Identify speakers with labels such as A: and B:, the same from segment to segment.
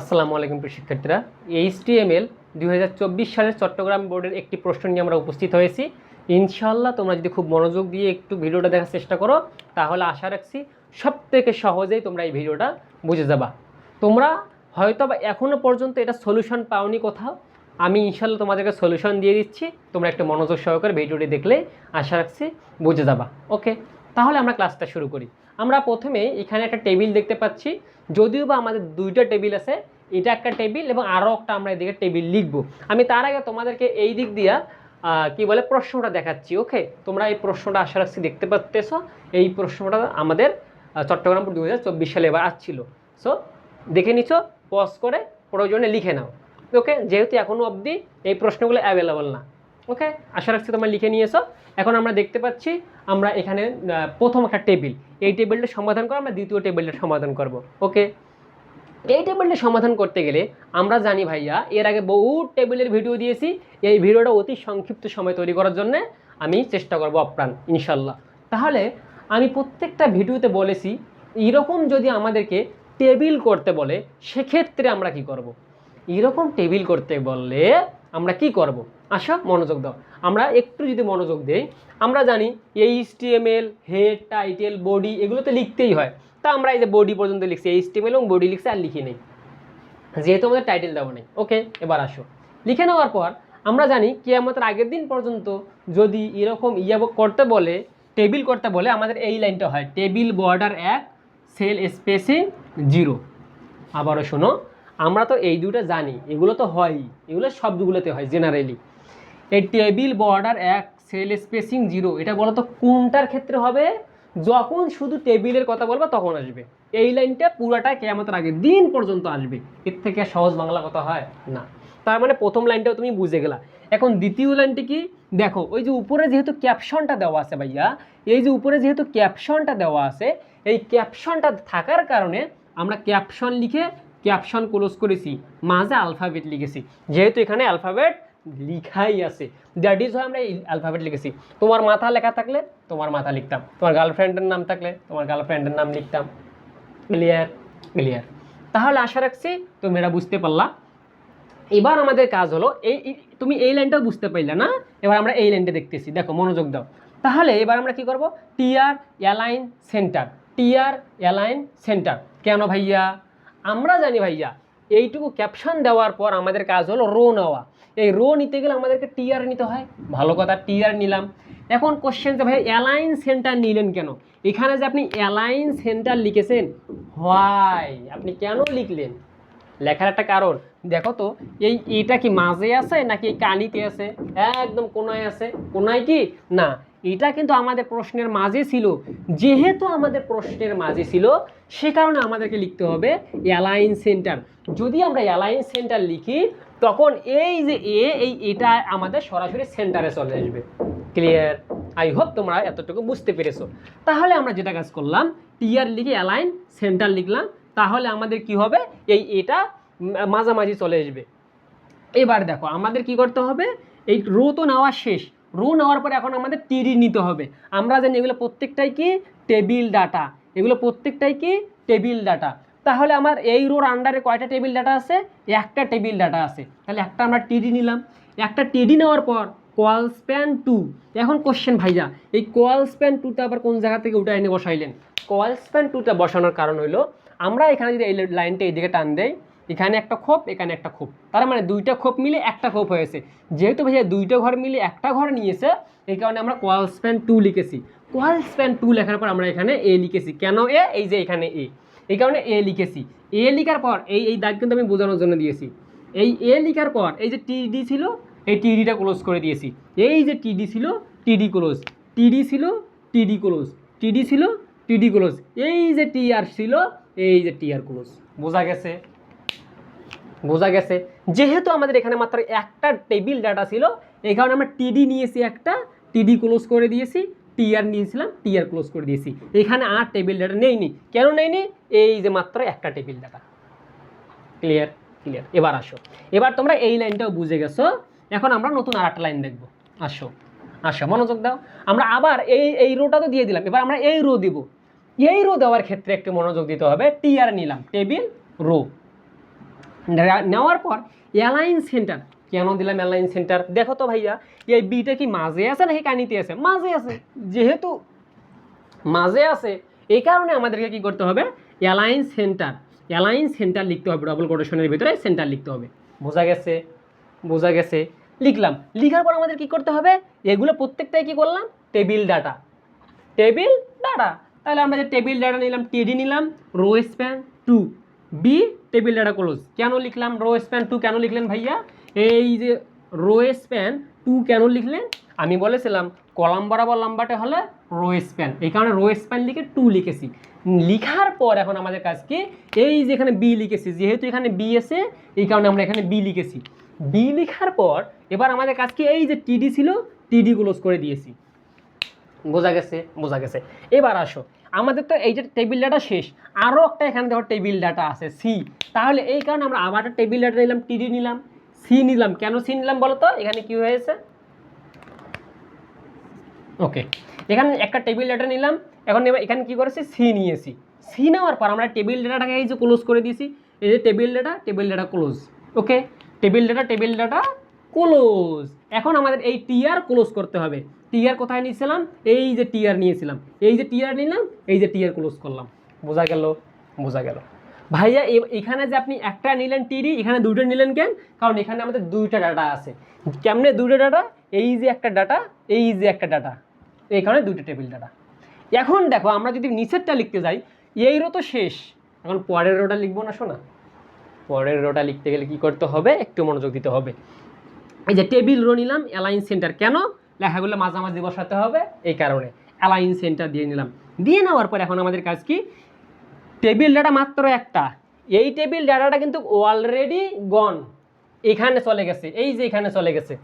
A: আসসালামু আলাইকুম প্রিয় শিক্ষার্থীরা। এইচটিএমএল দুই হাজার চব্বিশ সালের চট্টগ্রাম বোর্ডের একটি প্রশ্ন নিয়ে আমরা উপস্থিত হয়েছি। ইনশাল্লাহ তোমরা যদি খুব মনোযোগ দিয়ে একটু ভিডিওটা দেখার চেষ্টা করো, তাহলে আশা রাখছি সব থেকে সহজেই তোমরা এই ভিডিওটা বুঝে যাবা। তোমরা হয়তো বা এখনও পর্যন্ত এটা সলিউশন পাওনি কোথাও। আমি ইনশাল্লাহ তোমাদেরকে সলিউশন দিয়ে দিচ্ছি। তোমরা একটু মনোযোগ সহকারে ভিডিওটি দেখলে আশা রাখছি বুঝে যাবা। ওকে তাহলে আমরা ক্লাসটা শুরু করি। আমরা প্রথমে এখানে একটা টেবিল দেখতে পাচ্ছি। যদিও বা আমাদের দুইটা টেবিল আছে, এটা একটা টেবিল এবং আরও একটা আমরা এদিকে টেবিল লিখব। আমি তার আগে তোমাদেরকে এই দিক দিয়া কি বলে, প্রশ্নটা দেখাচ্ছি, ওকে? তোমরা এই প্রশ্নটা আশা রাখছি দেখতে পাচ্তেছ এই প্রশ্নটা আমাদের চট্টগ্রাম দু হাজার চব্বিশ সালে এবার আসছিল। সো দেখে নিচ্ছ পজ করে, প্রয়োজনে লিখে নাও। ওকে? যেহেতু এখনও অবধি এই প্রশ্নগুলো অ্যাভেলেবল না। ওকে? আশা রাখছি তোমরা লিখে নিয়েছো। এখন আমরা দেখতে পাচ্ছি, আমরা এখানে প্রথম একটা টেবিল। এই টেবিলটা সমাধান করে আমরা দ্বিতীয় টেবিলটা সমাধান করব। ওকে? এই টেবিলটা সমাধান করতে গেলে আমরা জানি ভাইয়া, এর আগে বহু টেবিলের ভিডিও দিয়েছি। এই ভিডিওটা অতি সংক্ষিপ্ত সময় তৈরি করার জন্য আমি চেষ্টা করব আপ্রাণ ইনশাল্লাহ। তাহলে আমি প্রত্যেকটা ভিডিওতে বলেছি, এরকম যদি আমাদেরকে টেবিল করতে বলে, সেক্ষেত্রে আমরা কি করব। এরকম টেবিল করতে বললে আমরা কি করব। আসো মনোযোগ দাও। আমরা একটু যদি মনোযোগ দেই, আমরা জানি HTML head title body এগুলো তো লিখতেই হয়। তা আমরা এই যে বডি পর্যন্ত লিখছি এইচ টিএমএল এবং বডি লিখছি আর লিখি নেই। যেহেতু আমাদের টাইটেল দেওয়া নেই। ওকে এবার আসো। লিখে নেওয়ার পর আমরা জানি কেয়ামতের আগের দিন পর্যন্ত যদি এরকম ইয়া করতে বলে টেবিল করতে বলে, আমাদের এই লাইনটা হয় টেবিল বর্ডার এক সেল স্পেসিং জিরো আবারও শোনো, আমরা তো এই দুটো জানি, এগুলো তো হয়ই, এগুলো সবগুলোতে হয় জেনারেলি এই টেবিল বর্ডার এক সেল স্পেসিং জিরো এটা বলো তো কোনটার ক্ষেত্রে হবে? যখন শুধু টেবিলের কথা বলবা, তখন আসবে। এই লাইনটা পুরাটা কেয়ামতের আগে দিন পর্যন্ত আসবে। এর থেকে সহজ বাংলা কথা হয় না। তার মানে প্রথম লাইনটাও তুমি বুঝে গেলা। এখন দ্বিতীয় লাইনটি কি? দেখো, ওই যে উপরে যেহেতু ক্যাপশনটা দেওয়া আছে ভাইয়া, এই যে উপরে যেহেতু ক্যাপশনটা দেওয়া আছে, এই ক্যাপশনটা থাকার কারণে আমরা ক্যাপশন লিখে ক্যাপশন ক্লোজ করেছি, মাঝে আলফাবেট লিখেছি। যেহেতু এখানে অ্যালফাবেট লিখাই আছে। দ্যাট ইজ হয় আমরা অ্যালফাবেট লিখেছি। তোমার মাথা লেখা থাকলে তোমার মাথা লিখতাম। তোমার গার্লফ্রেন্ডের নাম থাকলে তোমার গার্লফ্রেন্ডের নাম লিখতাম। ক্লিয়ার ক্লিয়ার তাহলে আশা রাখছি তুমি এটা বুঝতে পারলা। এবার আমাদের কাজ হলো এই- তুমি এই লাইনটাও বুঝতে পারলে না? এবার আমরা এই লাইনটা দেখতেছি। দেখো, মনোযোগ দাও। তাহলে এবার আমরা কি করব? TR align centre TR align centre কেন ভাইয়া? আমরা জানি ভাইয়া, এইটুকু ক্যাপশন দেওয়ার পর আমাদের কাজ হলো রো নেওয়া। এই রো নিতে গেলে আমাদেরকে টিআর নিতে হয়। ভালো কথা টিআর নিলাম। এখন কোশ্চেন যে ভাই অ্যালাইন সেন্টার নিলেন কেন? এখানে যে আপনি অ্যালাইন সেন্টার লিখেছেন হোয়াই আপনি কেন লিখলেন? লেখার একটা কারণ। দেখো তো, এই এটা কি মাঝে আছে নাকি কানিতে আছে? একদম কোনায় আছে। কোনায় কি? না, এটা কিন্তু আমাদের প্রশ্নের মাঝে ছিল। যেহেতু আমাদের প্রশ্নের মাঝে ছিল, সে কারণে আমাদেরকে লিখতে হবে অ্যালাইন সেন্টার যদি আমরা অ্যালাইন সেন্টার লিখি তখন এই যে এ, এই এটা আমাদের সরাসরি সেন্টারে চলে আসবে। ক্লিয়ার আই হোপ তোমরা এতটুকু বুঝতে পেরেছ। তাহলে আমরা যেটা কাজ করলাম টিআর লিখে অ্যালাইন সেন্টার লিখলাম, তাহলে আমাদের কি হবে? এই এটা মাঝামাঝি চলে আসবে। এবার দেখো, আমাদের কি করতে হবে? এই রো তো নেওয়া শেষ। রো নেওয়ার পরে এখন আমাদের টিডি নিতে হবে। আমরা জানি এগুলো প্রত্যেকটাই কি? টেবিল ডাটা এগুলো প্রত্যেকটাই কি? টেবিল ডাটা তাহলে আমার এই রোর আন্ডারে কয়টা টেবিল ডাটা আছে? একটা টেবিল ডাটা আছে। তাহলে একটা আমরা টিডি নিলাম। একটা টিডি নেওয়ার পর কোয়াল স্প্যান টু এখন কোশ্চেন ভাইয়া এই কোয়াল স্প্যান টুটা আবার কোন জায়গা থেকে উঠে এনে বসাইলেন? কোয়াল স্প্যান টুটা বসানোর কারণ হলো আমরা এখানে যদি এই লাইনটা এইদিকে টান দেই, এখানে একটা খোপ, এখানে একটা খোপ। তার মানে দুইটা খোপ মিলে একটা খোপ হয়েছে। যেহেতু ভাইয়া দুইটা ঘর মিলে একটা ঘর নিয়েছে, এই কারণে আমরা কোয়াল স্প্যান টু লিখেছি। কোয়াল স্প্যান টু লেখার পর আমরা এখানে এ লিখেছি। কেন এ এই যে এখানে এ এই কারণে এ লিখেছি। এ লিখার পর, এই এই দাগ কিন্তু আমি বোঝানোর জন্য দিয়েছি। এই এ লিখার পর, এই যে টিডি ছিল, এই টিডিটা ক্লোজ করে দিয়েছি। এই যে টিডি ছিল টিডি ক্লোজ টিডি ছিল টিডি ক্লোজ টিডি ছিল টিডি ক্লোজ এই যে টিআর ছিল, এই যে টিআর ক্লোজ বোঝা গেছে? বোঝা গেছে? যেহেতু আমাদের এখানে মাত্র একটা টেবিল ডাটা ছিল, এই কারণে আমরা টিডি নিয়েছি একটা টিডি ক্লোজ করে দিয়েছি। টিআর নিয়েছিলাম টিআর ক্লোজ করে দিয়েছি। এখানে আর টেবিল ডাটা নেইনি কেন নেইনি এই যে মাত্র একটা টেবিল ডাটা ক্লিয়ার ক্লিয়ার এবার আসো। এবার তোমরা এই লাইনটাও বুঝে গেছো। এখন আমরা নতুন আর একটা লাইন দেখব। আসো। আসো, মনোযোগ দাও। আমরা আবার এই এই রোটা তো দিয়ে দিলাম। এবার আমরা এই রো দিব। এই রো দেওয়ার ক্ষেত্রে একটু মনোযোগ দিতে হবে। টিআর নিলাম। টেবিল রো নেওয়ার পর অ্যালাইন সেন্টার কেন দিলাম অ্যালাইন সেন্টার দেখো তো ভাইয়া, এই বিটা কি মাঝে আছে নাকি কানিতে আছে? মাঝে আছে। যেহেতু মাঝে আছে, এই কারণে আমাদেরকে কি করতে হবে? অ্যালাইন সেন্টার অ্যালাইন সেন্টার লিখতে হবে ডবল কোটেশনের ভিতরে সেন্টার লিখতে হবে। বোঝা গেছে? বোঝা গেছে? লিখলাম। লিখার পর আমাদের কি করতে হবে? এগুলো প্রত্যেকটাই কি করলাম? টেবিল ডাটা টেবিল ডাটা তাহলে আমরা যে টেবিল ডাটা নিলাম টিডি নিলাম row span two B table data close কেন লিখলাম? রো স্প্যান টু কেন লিখলেন ভাইয়া? এই যে রো স্প্যান টু কেন লিখলেন? আমি বলেছিলাম, কলাম বরাবর লম্বাটে হলে রো স্প্যান এই কারণে রো স্প্যান লিখে টু লিখেছি। লিখার পর এখন আমাদের কাজ কি? এই যে এখানে বি লিখেছি, যেহেতু এখানে বি এসে এই কারণে আমরা এখানে বি লিখেছি। বি লিখার পর এবার আমাদের কাজ কি? এই যে টিডি ছিল টিডি ক্লোজ করে দিয়েছি। বোঝা গেছে বোঝা গেছে। এবার আসো। আমাদের তো এই যে টেবিল ডাটা শেষ। আরও একটা এখানে দেখো টেবিল ডাটা আছে সি তাহলে এই কারণে আমরা আবার টেবিল ডাটা নিলাম টিডি নিলাম। সি নিলাম। কেন সি নিলাম বলো তো এখানে কি হয়েছে? ওকে। এখানে একটা টেবিল ডাটা নিলাম। এখন এখানে কি করেছি? সি নিয়েছি। সি নেওয়ার পর আমরা টেবিল ডাটাটাকে এই যে ক্লোজ করে দিয়েছি। এই যে table data table data close okay? Table data table data close এখন আমাদের এই টিআর ক্লোজ করতে হবে। টিআর কোথায় নিয়েছিলাম? এই যে টিআর নিয়েছিলাম। এই যে টিআর নিলাম, এই যে টিআর ক্লোজ করলাম। বোঝা গেল? বোঝা গেল। ভাইয়া এখানে যে আপনি একটা নিলেন টিডি, এখানে দুটো নিলেন কেন? কারণ এখানে আমাদের দুইটা ডাটা আছে। কেমনে দুটো ডাটা এই যে একটা ডাটা এই যে একটা ডাটা এই কারণে দুইটা টেবিল ডাটা এখন দেখো, আমরা যদি নিচেরটা লিখতে যাই, এই রো তো শেষ। এখন পরের রোটা লিখব না, শোনা? পরের রোটা লিখতে গেলে কি করতে হবে? একটু মনোযোগ দিতে হবে। এই যে টেবিল রো নিলাম অ্যালাইন সেন্টার কেন? লেখাগুলো মাঝামাঝি বসাতে হবে, এই কারণে। অ্যালাইন সেন্টার দিয়ে নিলাম। দিয়ে নেওয়ার পর এখন আমাদের কাজ কি? টেবিল ডাটা মাত্র একটা। এই টেবিল ডাটাটা কিন্তু অলরেডি গন এখানে চলে গেছে, এই যে এখানে চলে গেছে।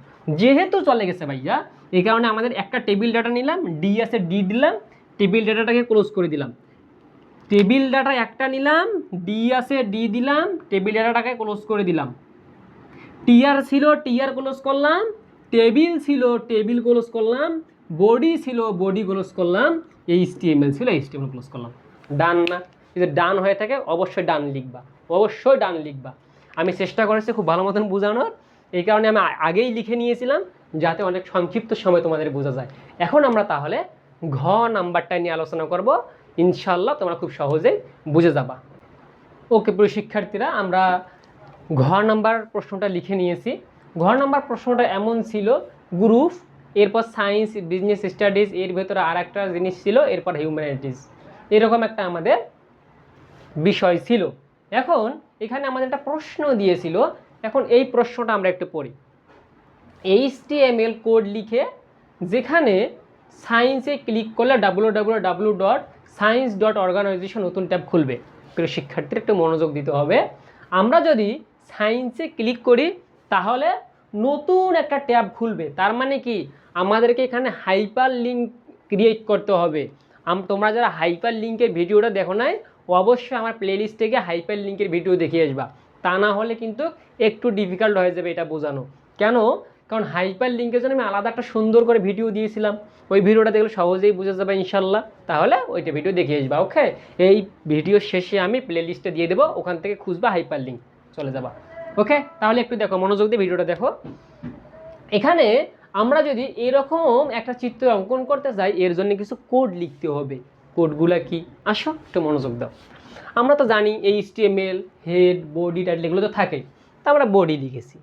A: যেহেতু চলে গেছে ভাইয়া এই কারণে আমাদের একটা টেবিল ডাটা নিলাম ডি আছে ডি দিলাম, টেবিল ডাটাটাকে ক্লোজ করে দিলাম। টেবিল ডাটা একটা নিলাম ডি আছে ডি দিলাম, টেবিল ডাটাটাকে ক্লোজ করে দিলাম। টিআর ছিল টিআর ক্লোজ করলাম, টেবিল ছিল, টেবিল ক্লোজ করলাম বডি ছিল বডি ক্লোজ করলাম এইচটিএমএল ছিল এইচটিএমএল ক্লোজ করলাম। ডান না? যদি ডান হয়ে থাকে, অবশ্যই ডান লিখবা। অবশ্যই ডান লিখবা। আমি চেষ্টা করেছি খুব ভালো মতন বোঝানোর। এই কারণে আমি আগেই লিখে নিয়েছিলাম, যাতে অনেক সংক্ষিপ্ত সময় তোমাদের বোঝা যায়। এখন আমরা তাহলে ঘ নাম্বারটা নিয়ে আলোচনা করব। ইনশাল্লাহ তোমরা খুব সহজেই বুঝে যাবা। ওকে, প্রিয় শিক্ষার্থীরা, আমরা ঘ নাম্বার প্রশ্নটা লিখে নিয়েছি। ঘ নাম্বার প্রশ্নটা এমন ছিল, গ্রুপ, এরপর সায়েন্স, বিজনেস স্টাডিজ, এর ভেতরে আর একটা জিনিস ছিল, এরপর হিউম্যানিটিস। এরকম একটা আমাদের বিষয় ছিল। এখন এখানে আমাদের একটা প্রশ্ন দিয়েছিল। এখন এই প্রশ্নটা আমরা একটু পড়ি। এইচটিএমএল কোড লিখে যেখানে সায়েন্সে ক্লিক করলে W W W dot science dot organization নতুন ট্যাব খুলবে। প্রিয় শিক্ষার্থীর একটু মনোযোগ দিতে হবে। আমরা যদি সায়েন্সে ক্লিক করি, তাহলে নতুন একটা ট্যাব খুলবে। তার মানে কি? আমাদেরকে এখানে হাইপার লিঙ্ক ক্রিয়েট করতে হবে। তোমরা যারা হাইপার লিঙ্কের ভিডিওটা দেখো নাই অবশ্যই আমার প্লেলিস্ট থেকে হাইপার লিঙ্কের ভিডিও দেখে আসবা। তা না হলে কিন্তু একটু ডিফিকাল্ট হয়ে যাবে এটা বোঝানো। কেন? কারণ হাইপার লিঙ্কের জন্য আমি আলাদা একটা সুন্দর করে ভিডিও দিয়েছিলাম। ওই ভিডিওটা দেখলে সহজেই বুঝে যাবে ইনশাল্লাহ তাহলে ওইটা ভিডিও দেখে আসবা ওকে এই ভিডিও শেষে আমি প্লেলিস্টে দিয়ে দেবো, ওখান থেকে খুঁজবা হাইপার লিঙ্ক চলে যাবা ওকে তাহলে একটু দেখো, মনোযোগ দিয়ে ভিডিওটা দেখো। এখানে আমরা যদি এরকম একটা চিত্র অঙ্কন করতে চাই এর জন্য কিছু কোড লিখতে হবে। কোডগুলো কি? আসো, একটু মনোযোগ দাও। আমরা তো জানি এই এইচটিএমএল, হেড, বডি টাইটেল এগুলো তো থাকেই। তা আমরা বডি লিখেছি।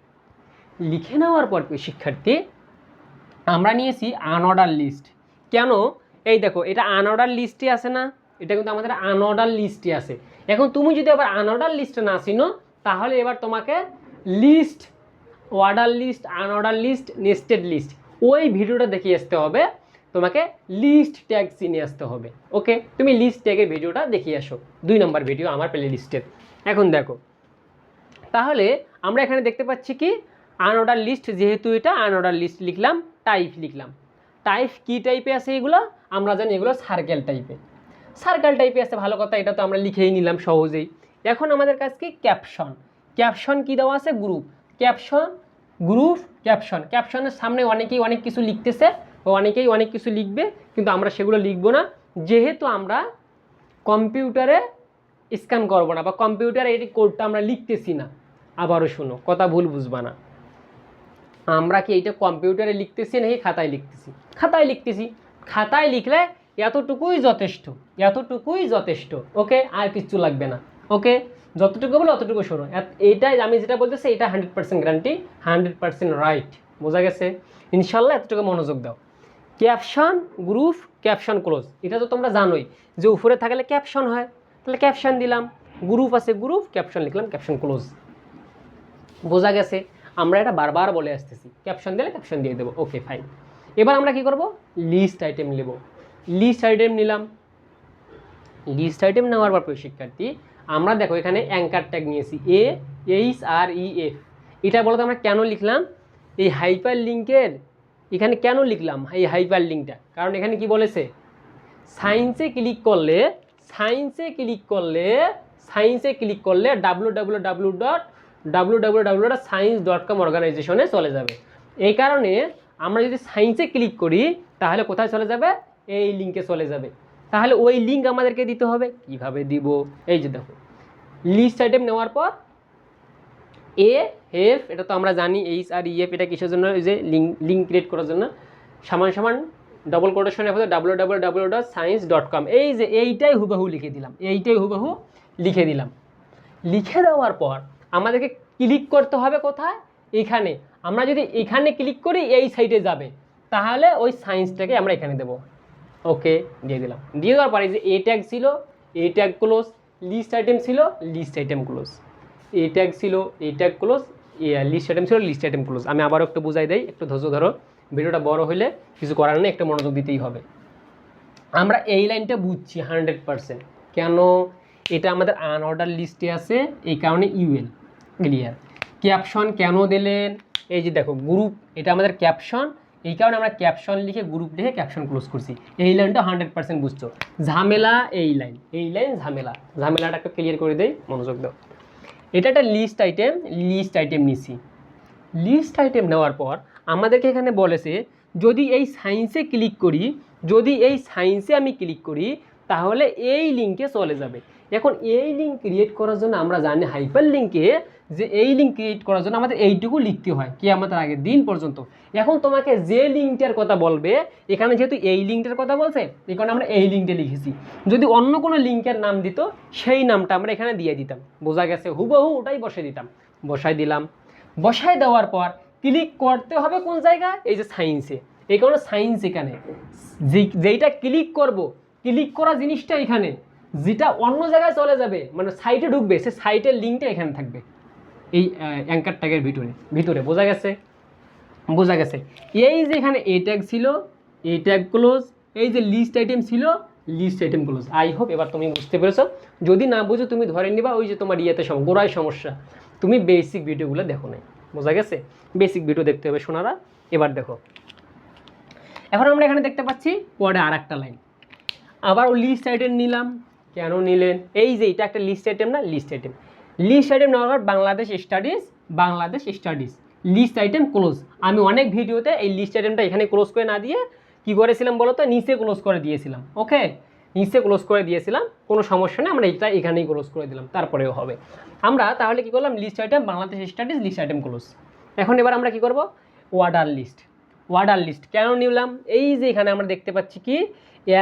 A: লিখে নেওয়ার পর শিক্ষার্থী, আমরা নিয়েছি আনঅর্ডার লিস্ট কেন? এই দেখো, এটা আনঅর্ডার লিস্টে আছে না? এটা কিন্তু আমাদের আনঅর্ডার লিস্টে আছে। এখন তুমি যদি আবার আনঅর্ডার লিস্টে না চিনো, তাহলে এবার তোমাকে list order list unorder list nested list ওই ভিডিওটা দেখিয়ে আসতে হবে। তোমাকে লিস্ট ট্যাগ চিনে আসতে হবে ওকে তুমি লিস্ট ট্যাগের ভিডিওটা দেখিয়ে আসো, দুই নম্বর ভিডিও আমার প্লে লিস্টের এখন দেখো, তাহলে আমরা এখানে দেখতে পাচ্ছি কি? আনঅর্ডার লিস্ট যেহেতু এটা আনঅর্ডার লিস্ট লিখলাম টাইপ লিখলাম। টাইপ কি টাইপে আছে এগুলো? আমরা জানি এগুলো সার্কেল টাইপে সার্কেল টাইপে আছে, ভালো কথা, এটা তো আমরা লিখেই নিলাম সহজেই। এখন আমাদের কাছে কি? ক্যাপশন ক্যাপশন কি দেওয়া আছে? গ্রুপ ক্যাপশন গ্রুপ ক্যাপশন ক্যাপশনের সামনে অনেকেই অনেক কিছু লিখতেছে। অনেকেই অনেক কিছু লিখবে, কিন্তু আমরা সেগুলো লিখব না। যেহেতু আমরা কম্পিউটারে স্ক্যান করব না বা কম্পিউটারে এই কোডটা আমরা লিখতেছি না। আবারও শুনো, কথা ভুল বুঝবা না। আমরা কি এইটা কম্পিউটারে লিখতেছি নাকি খাতায় লিখতেছি? খাতায় লিখতেছি। খাতায় লিখলে এতটুকুই যথেষ্ট এতটুকুই যথেষ্ট, ওকে? আর কিছু লাগবে না, ওকে? যতটুকু বলো অতটুকু শোনো। এইটাই আমি যেটা বলতেছি এটা hundred percent guarantee hundred percent right বোঝা গেছে? ইনশাল্লাহ এতটুকু মনোযোগ দাও। Caption group caption, close. এটা তো তোমরা জানোই যে উপরে থাকলে ক্যাপশন হয়। তাহলে ক্যাপশন দিলাম গ্রুপ আছে গ্রুপ ক্যাপশন লিখলাম, ক্যাপশন, ক্লোজ। বোঝা গেছে? আমরা এটা বারবার বলে আসতেছি। ক্যাপশন দিলে ক্যাপশন দিয়ে দেবো। Okay, fine. এবার আমরা কি করব? লিস্ট আইটেম নেব। লিস্ট আইটেম নিলাম। লিস্ট আইটেম নেওয়ার পর শিক্ষার্থী, আমরা দেখো এখানে অ্যাঙ্কার ট্যাগ নিয়েছি। A, H, R, E, F. এটা বলতে আমরা কেন লিখলাম? এই হাইপার লিঙ্কের এখানে কেন লিখলাম? এই হাইপার লিঙ্কটা কারণ এখানে কি বলেছে? সায়েন্সে ক্লিক করলে সায়েন্সে ক্লিক করলে সায়েন্সে ক্লিক করলে W W W dot W W W dot science dot com অর্গানাইজেশনে চলে যাবে। এই কারণে আমরা যদি সায়েন্সে ক্লিক করি, তাহলে কোথায় চলে যাবে? এই লিঙ্কে চলে যাবে। তাহলে ওই লিঙ্ক আমাদেরকে দিতে হবে। কীভাবে দিব? এই যে দেখো। লিস্ট আইটেম নেওয়ার পর এ এফ এটা তো আমরা জানি এইচ আর ইএফ এটা কিসের জন্য? এই যে লিঙ্ক লিঙ্ক ক্রিয়েট করার জন্য। সমান সমান ডবল কোটেশনে হবে W W W dot science dot com এই যে এইটাই হুবহু লিখে দিলাম। এইটাই হুবহু লিখে দিলাম। লিখে দেওয়ার পর আমাদেরকে ক্লিক করতে হবে কোথায়? এখানে। আমরা যদি এখানে ক্লিক করি, এই সাইটে যাবে। তাহলে ওই সায়েন্সটাকে আমরা এখানে দেবো। ওকে দিয়ে দিলাম। দিয়ে দেওয়ার পরে যে এ ট্যাগ ছিল a tag close list item ছিল list item close a tag ছিল a tag close list item ছিল লিস্ট আইটেম ক্লোজ আমি আবারও একটু বুঝাই দেই, একটু ধৈর্য ধরো, ভিডিওটা বড় হলে কিছু করার নেই, একটা মনোযোগ দিতেই হবে। আমরা এই লাইনটা বুঝছি হান্ড্রেড পারসেন্ট কেন? এটা আমাদের আনঅর্ডার লিস্টে আছে, এই কারণে ইউএল ক্লিয়ার ক্যাপশন কেন দিলেন? এই যে দেখো গ্রুপ এটা আমাদের ক্যাপশন এই কারণে আমরা ক্যাপশন লিখে গ্রুপ লিখে ক্যাপশন ক্লোজ করছি। এই লাইনটা হান্ড্রেড পার্সেন্ট বুঝছ। ঝামেলা, এই লাইন এই লাইন ঝামেলা। ঝামেলাটা একটু ক্লিয়ার করে দেই, মনোযোগ দাও। এটা একটা লিস্ট আইটেম লিস্ট আইটেম নিছি। লিস্ট আইটেম নেওয়ার পর আমাদেরকে এখানে বলেছে, যদি এই সায়েন্সে ক্লিক করি, যদি এই সায়েন্সে আমি ক্লিক করি, তাহলে এই লিঙ্কে চলে যাবে। এখন এই লিঙ্ক ক্রিয়েট করার জন্য আমরা জানি হাইপার লিঙ্কে যে এই লিঙ্ক ক্রিয়েট করার জন্য আমাদের এইটুকু লিখতে হয় কি আমাদের আগের দিন পর্যন্ত। এখন তোমাকে যে লিঙ্কটার কথা বলবে, এখানে যেহেতু এই লিঙ্কটার কথা বলছে, এই কারণে আমরা এই লিঙ্কটা লিখেছি। যদি অন্য কোনো লিঙ্কের নাম দিত, সেই নামটা আমরা এখানে দিয়ে দিতাম। বোঝা গেছে, হুবহু ওটাই বসে দিতাম। বসাই দিলাম। বসায় দেওয়ার পর ক্লিক করতে হবে কোন জায়গায়? এই যে সায়েন্সে এই কারণে সায়েন্স এখানে। যেইটা ক্লিক করব ক্লিক করা জিনিসটা এখানে। যেটা অন্য জায়গায় চলে যাবে মানে সাইটে ঢুকবে সে সাইটের লিঙ্কটা এখানে থাকবে। এই অ্যাঙ্কার ট্যাগের ভিতরে ভিতরে, বোঝা গেছে? বোঝা গেছে। এই যে এখানে এ ট্যাগ ছিল এ ট্যাগ ক্লোজ এই যে লিস্ট আইটেম ছিল list item close I hope এবার তুমি বুঝতে পেরেছ। যদি না বুঝো, তুমি ধরে নিবা ওই যে তোমার ইয়েতে গোড়ায় সমস্যা। তুমি বেসিক ভিডিওগুলো দেখো নাই, বোঝা গেছে? বেসিক ভিডিও দেখতে হবে শোনারা এবার দেখো। এখন আমরা এখানে দেখতে পাচ্ছি পরে আর একটা লাইন আবার লিস্ট আইটেম নিলাম। কেন নিলেন? এই যে এটা একটা লিস্ট আইটেম না লিস্ট আইটেম লিস্ট আইটেম নেওয়ার পর Bangladesh studies Bangladesh studies list item close আমি অনেক ভিডিওতে এই লিস্ট আইটেমটা এখানে ক্লোজ করে না দিয়ে কি করেছিলাম বলো তো নিচে ক্লোজ করে দিয়েছিলাম ওকে নিচে ক্লোজ করে দিয়েছিলাম, কোনো সমস্যা নেই, আমরা এটা এখানেই ক্লোজ করে দিলাম, তারপরেও হবে। আমরা তাহলে কি করলাম? List item Bangladesh studies list item close এখন এবার আমরা কি করব? ওয়ার্ডার লিস্ট ওয়ার্ডার লিস্ট কেন নিলাম? এই যে এখানে আমরা দেখতে পাচ্ছি কি?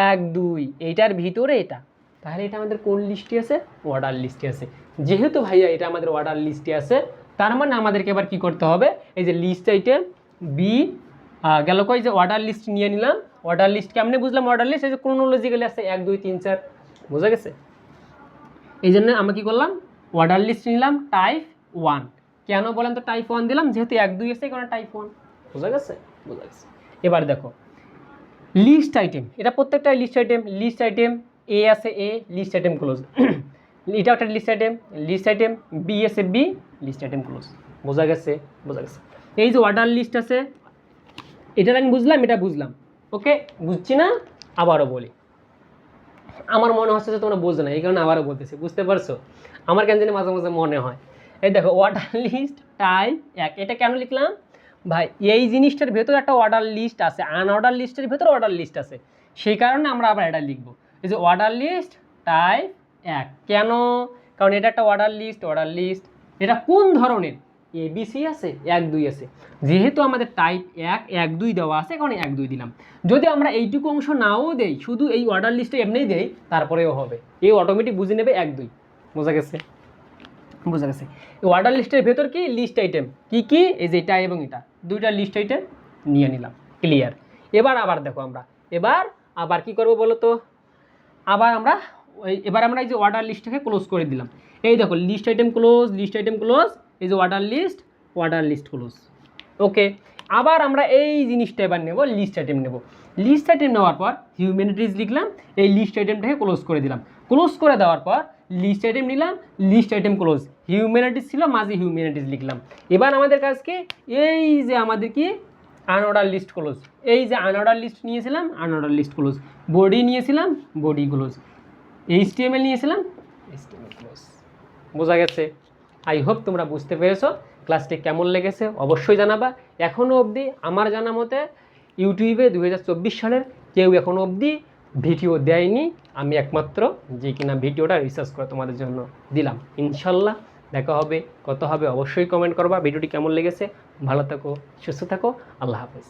A: এক, দুই এইটার ভিতরে এটা। তাহলে এটা আমাদের কোন লিস্টে আছে? অর্ডার লিস্টে আছে। যেহেতু ভাইয়া এটা আমাদের অর্ডার লিস্টে আছে, তার মানে আমাদেরকে এবার কি করতে হবে? এই যে লিস্ট আইটেম বি গেল কই যে অর্ডার লিস্ট নিয়ে নিলাম। অর্ডার লিস্ট কেমনে বুঝলাম অর্ডার লিস্ট এই যে ক্রোনোলজিক্যালি আছে, এক, দুই, তিন, চার, বোঝা গেছে? এই জন্য আমরা কি করলাম? অর্ডার লিস্ট নিলাম টাইপ ওয়ান কেন বলেন তো টাইপ ওয়ান দিলাম? যেহেতু এক, দুই আছে কারণ টাইপ ওয়ান বোঝা গেছে? বোঝা গেছে। এবার দেখো লিস্ট আইটেম এটা প্রত্যেকটা list item list item A আছে এ লিস্ট আইটেম ক্লোজ এটা একটা list item list item B আছে বি লিস্ট আইটেম ক্লোজ বোঝা গেছে বোঝা গেছে। এই যে অর্ডার লিস্ট আছে এটা আমি বুঝলাম, এটা বুঝলাম। ওকে বুঝছি না? আবারও বলি। আমার মনে হচ্ছে যে তোমরা বুঝো না, এই কারণে আবারও বলতেছি, বুঝতে পারছ? আমার কেন জানি মাঝে মাঝে মনে হয়। এই দেখো অর্ডার লিস্ট টাই এক। এটা কেন লিখলাম? ভাই, এই জিনিসটার ভেতরে একটা অর্ডার লিস্ট আছে আনঅর্ডার লিস্টের ভেতরে অর্ডার লিস্ট আছে। সেই কারণে আমরা আবার এটা লিখব। এই যে অর্ডার লিস্ট টাইপ এক। কেন? কারণ এটা একটা অর্ডার লিস্ট অর্ডার লিস্ট এটা কোন ধরনের? এ বি সি আছে? এক, দুই আছে। যেহেতু আমাদের টাইপ এক এক, দুই দেওয়া আছে কারণ এক, দুই দিলাম। যদি আমরা এইটুকু অংশ নাও দেই, শুধু এই অর্ডার লিস্টে এমনিই দেই, তারপরেও হবে। এই অটোমেটিক বুঝে নেবে এক, দুই। বোঝা গেছে? বোঝা গেছে। এই অর্ডার লিস্টের ভেতর কি? লিস্ট আইটেম কি কি? এই যে এটা এবং এটা। দুইটা লিস্ট আইটেম নিয়ে নিলাম। ক্লিয়ার এবার আবার দেখো আমরা। এবার আবার কি করব বলো তো? আবার আমরা এবার আমরা এই যে অর্ডার লিস্টটাকে ক্লোজ করে দিলাম। এই দেখো list item close list item close এই যে order list order list close okay আবার আমরা এই জিনিসটা এবার নেব লিস্ট আইটেম নেব। লিস্ট আইটেম নেওয়ার পর হিউম্যানিটিস লিখলাম, এই লিস্ট আইটেমটাকে ক্লোজ করে দিলাম। ক্লোজ করে দেওয়ার পর লিস্ট আইটেম নিলাম লিস্ট আইটেম ক্লোজ হিউম্যানিটিস ছিল, মাঝে হিউম্যানিটিস লিখলাম। এবার আমাদের কাজকে এই যে আমাদের কি? আনঅর্ডার লিস্ট ক্লোজ এই যে আনঅর্ডার লিস্ট নিয়েছিলাম আনঅর্ডার লিস্ট ক্লোজ বডি নিয়েছিলাম বডি ক্লোজ এইচটিএমএল নিয়েছিলাম? বোঝা গেছে। আই হোপ তোমরা বুঝতে পেরেছ। ক্লাসটি কেমন লেগেছে অবশ্যই জানাবা। এখনও অবধি আমার জানা মতে ইউটিউবে দু হাজার চব্বিশ সালের কেউ এখনও অবধি ভিডিও দেয়নি। আমি একমাত্র যে কিনা ভিডিওটা রিসার্চ করে তোমাদের জন্য দিলাম। ইনশাল্লাহ দেখা হবে কত হবে। অবশ্যই কমেন্ট করবা। ভিডিওটি কেমন লেগেছে? ভালো থাকো, সুস্থ থাকো। আল্লাহ হাফেজ।